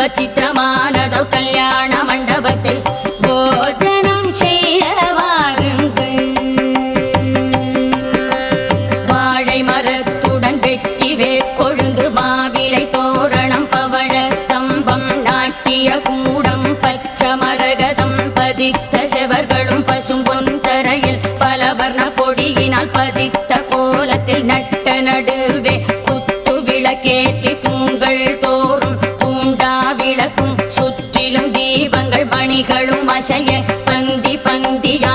மண்டப சித்திரமானதோ கல்யாண மண்டபத்தில் போஜனம் செய்ய வாருங்கள் வாழை மரத்துடன் வெட்டி வேற்கொழுந்து மாவிலை தோரணம் பவழ ஸ்தம்பம் நாட்டிய கூடம் பச்சமரகதம் பதித்த செவர்களும் பசும்பொன் தரையில் பல வர்ண பொடியினால் பதித்த கோலத்தில் நட்ட நடுவே குத்து விளக்கேற்றி பந்திகளும் அசைய பந்தி பந்தியா